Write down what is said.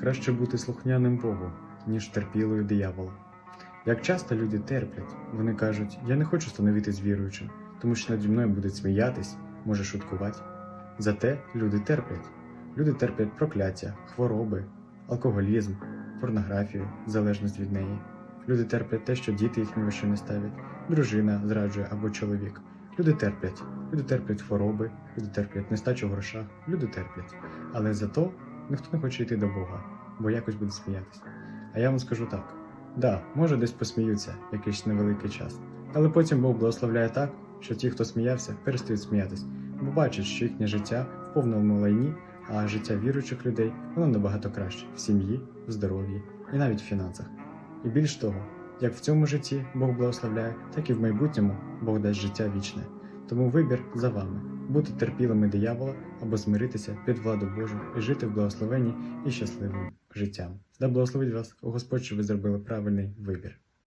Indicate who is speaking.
Speaker 1: краще бути слухняним Богу, ніж терпілою диявола. Як часто люди терплять, вони кажуть, я не хочу становитись віруючим, тому що наді мною будуть сміятись, може шуткувати. Зате люди терплять. Люди терплять прокляття, хвороби, алкоголізм, порнографію, залежність від неї. Люди терплять те, що діти їх ні во що не ставлять, дружина зраджує або чоловік. Люди терплять, люди терплять хвороби, люди терплять нестачу в грошах, люди терплять. Але зато ніхто не хоче йти до Бога, бо якось буде сміятися. А я вам скажу так: да, може десь посміються якийсь невеликий час, але потім Бог благословляє так, що ті, хто сміявся, перестають сміятись, бо бачать, що їхнє життя в повному лайні, а життя віруючих людей воно набагато краще в сім'ї, в здоров'ї і навіть в фінансах. І більш того, як в цьому житті Бог благословляє, так і в майбутньому Бог дасть життя вічне. Тому вибір за вами бути терпілими диявола або змиритися під владу Божу і жити в благословенні і щасливим життям. Да благословить вас Господь, що ви зробили правильний вибір.